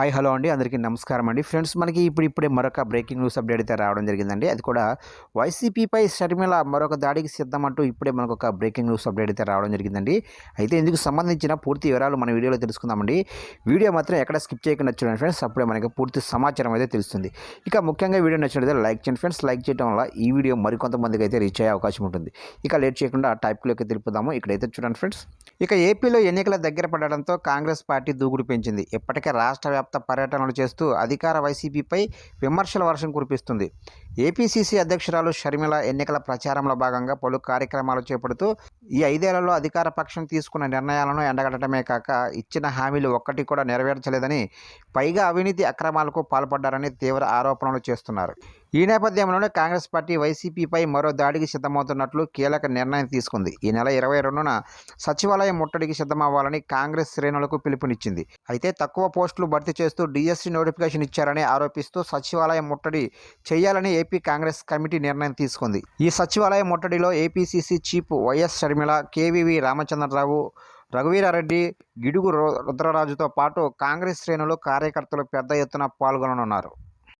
Hi hello అండి. అందరికీ నమస్కారం అండి. ఫ్రెండ్స్ మనకి ఇప్పుడు ఇప్పుడే మరొక బ్రేకింగ్ న్యూస్ అప్డేట్ అయితే రావడం జరిగిందండి. అది కూడా వైసీపీపై షర్మిల మరొక దాడికి సిద్ధమంటూ ఇప్పుడే మనకు ఒక బ్రేకింగ్ న్యూస్ అప్డేట్ అయితే రావడం జరిగిందండి. అయితే ఇందుకు సంబంధించిన పూర్తి వివరాలు మన వీడియోలో తెలుసుకుందామండి. వీడియో మాత్రం ఎక్కడ స్కిప్ చేయకుండా చూడండి ఫ్రెండ్స్. అప్పుడే మనకి పూర్తి సమాచారం అయితే తెలుస్తుంది. ఇక ముఖ్యంగా వీడియో నచ్చినట్లయితే లైక్ చేయండి ఫ్రెండ్స్. లైక్ చేయడం వల్ల ఈ వీడియో మరికొంతమందికి అయితే రీచ్ అయ్యే అవకాశం ఉంటుంది. ఇక లేట్ చేయకుండా టైప్లోకి తెలుపుదాము ఇక్కడైతే చూడండి ఫ్రెండ్స్. ఇక ఏపీలో ఎన్నికల దగ్గర పడడంతో కాంగ్రెస్ పార్టీ దూకుడు పెంచింది. ఇప్పటికే రాష్ట్ర వ్యాప్త పర్యటనలు చేస్తూ అధికార వైసీపీపై విమర్శల వర్షం కురిపిస్తుంది. ఏపీసీసీ అధ్యక్షురాలు షర్మిల ఎన్నికల ప్రచారంలో భాగంగా పలు కార్యక్రమాలు చేపడుతూ ఈ ఐదేళ్ళలో అధికార పక్షం తీసుకున్న నిర్ణయాలను ఎండగట్టడమే కాక ఇచ్చిన హామీలు ఒక్కటి కూడా నెరవేర్చలేదని పైగా అవినీతి అక్రమాలకు పాల్పడ్డారని తీవ్ర ఆరోపణలు చేస్తున్నారు. ఈ నేపథ్యంలోనే కాంగ్రెస్ పార్టీ వైసీపీపై మరో దాడికి సిద్ధమవుతున్నట్లు కీలక నిర్ణయం తీసుకుంది. ఈ నెల ఇరవై రెండున సచివాలయం ముట్టడికి సిద్ధమవ్వాలని కాంగ్రెస్ శ్రేణులకు పిలుపునిచ్చింది. అయితే తక్కువ పోస్టులు భర్తీ చేస్తూ డిఎస్సి నోటిఫికేషన్ ఇచ్చారని ఆరోపిస్తూ సచివాలయం ముట్టడి చేయాలని ఏపీ కాంగ్రెస్ కమిటీ నిర్ణయం తీసుకుంది. ఈ సచివాలయం ముట్టడిలో APCC chief YS Sharmila KVV Ramachandrarao Raghuveerareddy Gidugu రు- రుద్రరాజుతో పాటు కాంగ్రెస్ శ్రేణులు కార్యకర్తలు పెద్ద ఎత్తున పాల్గొననున్నారు.